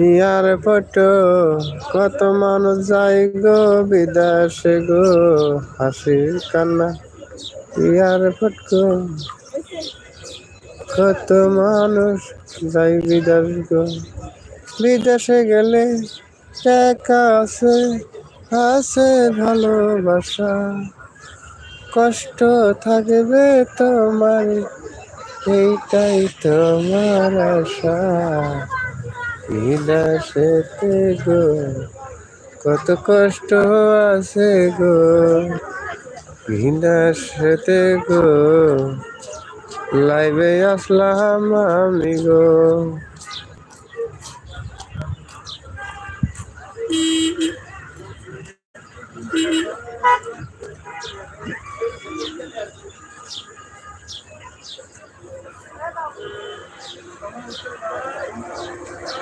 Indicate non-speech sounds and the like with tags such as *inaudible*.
ইয়ার photo, কত মানুষ যাই গো বিদেশে গো, হাসির কান্না, ইয়ার ফটো। কত মানুষ যাই বিদেশ গো, বিদেশে গেলে টাকা আছে আছে ভালোবাসা। কষ্ট থাকবে তোমার, এইটাই তোমার আশা। বিদেশেতে গো কত কষ্ট আছে গো। বিদেশেতে গো লাইভে আসলাম আমি গো। *laughs*